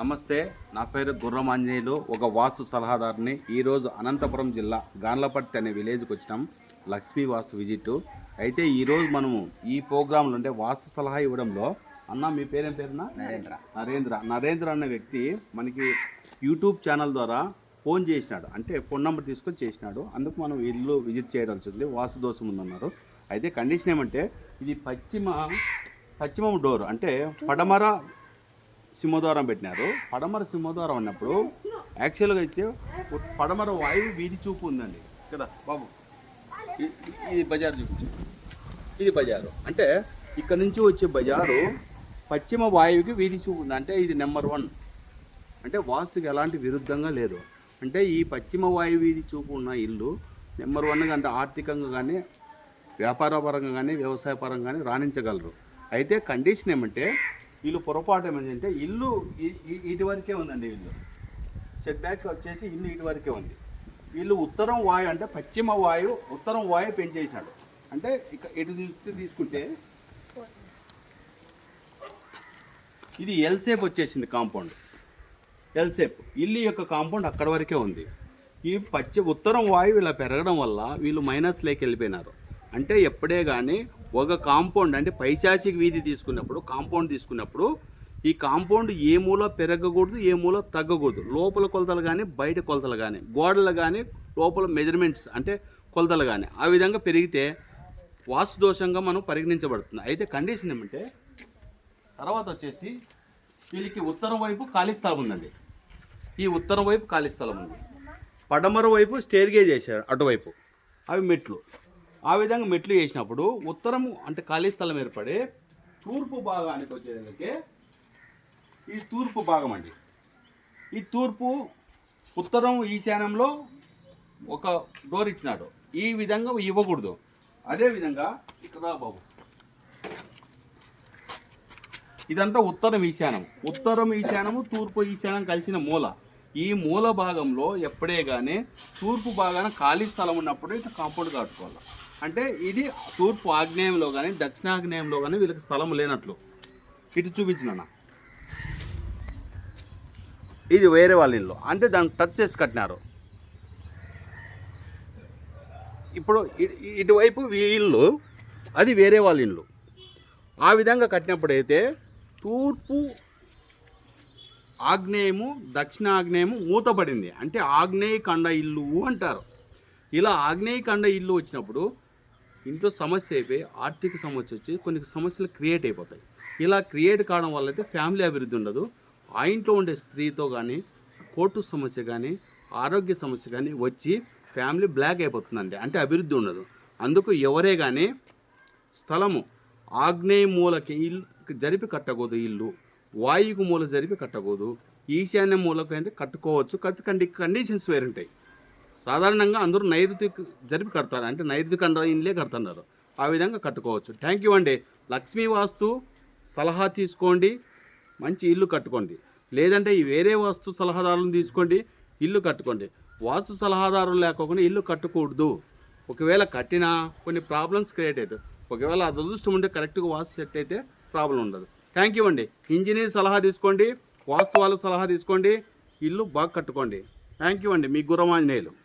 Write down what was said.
నమస్తే నా పేరు గుర్రం ఆంజనేయులు ఒక వాస్తు సలహాదారుని ఈరోజు అనంతపురం జిల్లా గాన్లపట్టి అనే విలేజ్కి వచ్చినాం. లక్ష్మీ వాస్తు విజిట్. అయితే ఈరోజు మనము ఈ ప్రోగ్రాంలో అంటే వాస్తు సలహా ఇవ్వడంలో అన్న మీ పేరేం పేరునా? నరేంద్ర. నరేంద్ర. నరేంద్ర అనే వ్యక్తి మనకి యూట్యూబ్ ఛానల్ ద్వారా ఫోన్ చేసినాడు. అంటే ఫోన్ నెంబర్ తీసుకొని చేసినాడు. అందుకు మనం ఇల్లు విజిట్ చేయడం వచ్చింది. వాస్తు దోషం ఉందన్నారు. అయితే కండిషన్ ఏమంటే ఇది పశ్చిమ పశ్చిమ డోర్ అంటే పడమర సింహద్వారం పెట్టినారు. పడమర సింహద్వారం అన్నప్పుడు యాక్చువల్గా అయితే పడమర వాయువు వీధి చూపు ఉందండి. కదా బాబు? ఇది బజార్ చూపించు ఇది బజారు. అంటే ఇక్కడ నుంచి వచ్చే బజారు పశ్చిమ వాయువుకి వీధి చూపు ఉంది. అంటే ఇది నెంబర్ వన్. అంటే వాస్తుకి ఎలాంటి విరుద్ధంగా లేదు. అంటే ఈ పశ్చిమ వాయు వీధి చూపు ఉన్న ఇల్లు నెంబర్ వన్గా అంటే ఆర్థికంగా కానీ వ్యాపారపరంగా కానీ వ్యవసాయ పరంగా కానీ రాణించగలరు. అయితే కండిషన్ ఏమంటే వీళ్ళు పొరపాటు ఏమంటే ఇల్లు ఇటువరకే ఇటు వరకే ఉందండి ఇల్లు. సెట్ బ్యాక్ వచ్చేసి ఇల్లు ఇటు వరకే ఉంది. వీళ్ళు ఉత్తరం వాయు అంటే పశ్చిమ వాయు ఉత్తరం వాయు పెంచేసినాడు అంటే ఇక ఇటు తీసుకుంటే ఇది ఎల్ షేప్ వచ్చేసింది కాంపౌండ్ ఎల్ షేప్ ఇల్లు యొక్క కాంపౌండ్ అక్కడ వరకే ఉంది. ఈ పచ్చి ఉత్తరం వాయువు ఇలా పెరగడం వల్ల వీళ్ళు మైనస్లోకి వెళ్ళిపోయినారు. అంటే ఎప్పుడే కానీ ఒక కాంపౌండ్ అంటే పైశాచిక వీధి తీసుకున్నప్పుడు కాంపౌండ్ తీసుకున్నప్పుడు ఈ కాంపౌండ్ ఏ మూల పెరగకూడదు ఏ మూల తగ్గకూడదు. లోపల కొలతలు కానీ బయట కొలతలు కానీ గోడలు కానీ లోపల మెజర్మెంట్స్ అంటే కొలతలు కానీ ఆ విధంగా పెరిగితే వాస్తు దోషంగా మనం పరిగణించబడుతుంది. అయితే కండిషన్ ఏమంటే తర్వాత వచ్చేసి వీళ్ళకి ఉత్తరం వైపు ఖాళీ స్థలం ఉందండి. ఈ ఉత్తరం వైపు ఖాళీ స్థలం ఉంది. పడమర వైపు స్టేర్ చేశారు అటువైపు. అవి మెట్లు. ఆ విధంగా మెట్లు వేసినప్పుడు ఉత్తరము అంటే ఖాళీ స్థలం ఏర్పడి తూర్పు భాగానికి వచ్చేదానికి ఈ తూర్పు భాగం అండి. ఈ తూర్పు ఉత్తరం ఈశాన్యంలో ఒక డోర్ ఇచ్చినాడు. ఈ విధంగా ఇవ్వకూడదు. అదే విధంగా ఇక్కడ బాబు. ఇదంతా ఉత్తరం ఈశాన్యం. ఉత్తరం ఈశాన్యము తూర్పు ఈశాన్యం కలిసిన మూల. ఈ మూల భాగంలో ఎప్పుడే కానీ తూర్పు భాగాన ఖాళీ స్థలం ఉన్నప్పుడు ఇట్లా కాంపౌండ్ కట్టుకోవాలి అంటే ఇది తూర్పు ఆగ్నేయంలో కానీ దక్షిణాగ్నేయంలో కానీ వీళ్ళకి స్థలం లేనట్లు. ఇటు చూపించిన ఇది వేరే వాళ్ళ ఇల్లు. అంటే దాన్ని టచ్ చేసి కట్టినారు. ఇప్పుడు ఇటువైపు ఇల్లు అది వేరే వాళ్ళ ఇల్లు. ఆ విధంగా కట్టినప్పుడైతే తూర్పు ఆగ్నేయము దక్షిణ ఆగ్నేయము మూతపడింది. అంటే ఆగ్నేయ కండ ఇల్లు అంటారు. ఇలా ఆగ్నేయ కండ ఇల్లు వచ్చినప్పుడు ఇంట్లో సమస్య అయిపోయి ఆర్థిక సమస్య వచ్చి కొన్ని సమస్యలు క్రియేట్ అయిపోతాయి. ఇలా క్రియేట్ కావడం వల్ల అయితే ఫ్యామిలీ అభివృద్ధి ఉండదు. ఆ ఇంట్లో ఉండే స్త్రీతో కానీ కోర్టు సమస్య కానీ ఆరోగ్య సమస్య కానీ వచ్చి ఫ్యామిలీ బ్లాక్ అయిపోతుందండి. అంటే అభివృద్ధి ఉండదు. అందుకు ఎవరే కానీ స్థలము ఆగ్నేయ మూలకి ఇల్లు జరిపి కట్టకూడదు ఇల్లు. వాయుకు మూల జరిపి కట్టకూడదు. ఈశాన్య మూలకైతే కట్టుకోవచ్చు. కట్ కండి కండిషన్స్ వేరుంటాయి. సాధారణంగా అందరూ నైరుతి జరిపి కడతారు. అంటే నైరుతి కండ ఇల్లే కడుతున్నారు. ఆ విధంగా కట్టుకోవచ్చు. థ్యాంక్ యూ అండి. లక్ష్మీ వాస్తు సలహా తీసుకోండి. మంచి ఇల్లు కట్టుకోండి. లేదంటే ఈ వేరే వాస్తు సలహాదారులను తీసుకోండి ఇల్లు కట్టుకోండి. వాస్తు సలహాదారులు లేకోకుండా ఇల్లు కట్టకూడదు. ఒకవేళ కట్టినా కొన్ని ప్రాబ్లమ్స్ క్రియేట్ అవుతాయి. ఒకవేళ అదృష్టం ఉంటే కరెక్ట్గా వాస్తు సెట్ అయితే ప్రాబ్లం ఉండదు. థ్యాంక్ యూ అండి. ఇంజనీర్ సలహా తీసుకోండి. వాస్తు వాళ్ళ సలహా తీసుకోండి. ఇల్లు బాగా కట్టుకోండి. థ్యాంక్ యూ అండి. మీ గురమాంజనేయులు